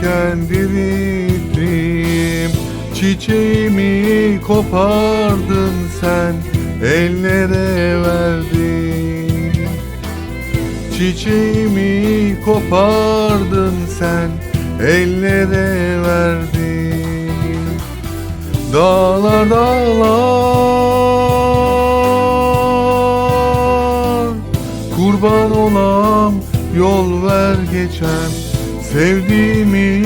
diken dirittim Çiçeğimi kopardın sen ellere verdin. Çiçeğimi kopardın sen ellere verdin. Dağlar dağlar Kurban olam yol ver geçem Sevdiğimi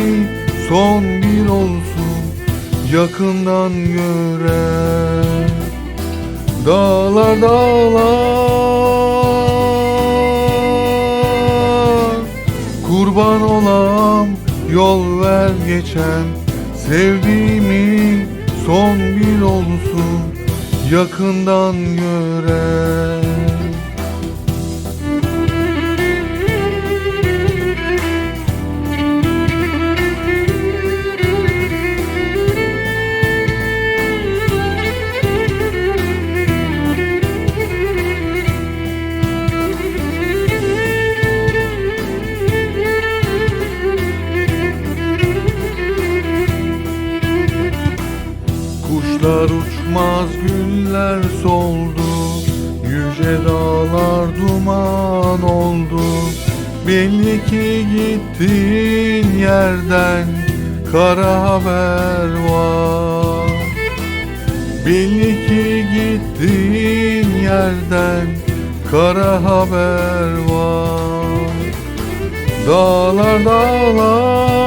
son bir olsun yakından gören. Dağlar dağlar. Kurban olam yol ver geçen. Sevdiğimi son bir olsun yakından gören Kuşlar uçmaz güller soldu. Yüce dağlar duman oldu. Belli ki gittiğin yerden Kara haber var. Belli ki gittiğin yerden Kara haber var. Dağlar dağlar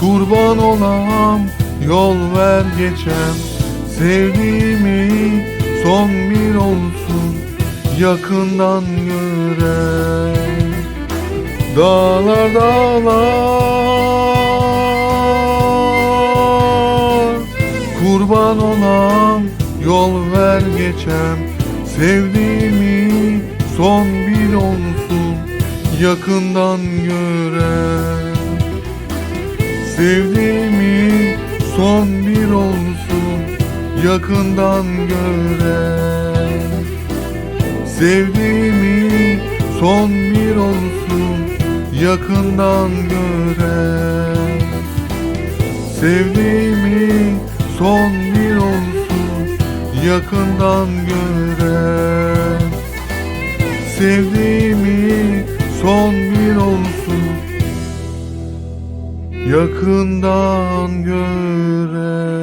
Kurban olam yol ver geçem. Sevdiğimi son bir olsun yakından gören Dağlar dağlar. Kurban olam yol ver geçem. Sevdiğimi son bir olsun yakından gören Sevdiğimi son bir olsun yakından gören Sevdiğimi son bir olsun yakından gören Sevdiğimi son bir olsun yakından gören Sevdiğimi son bir olsun yakından gören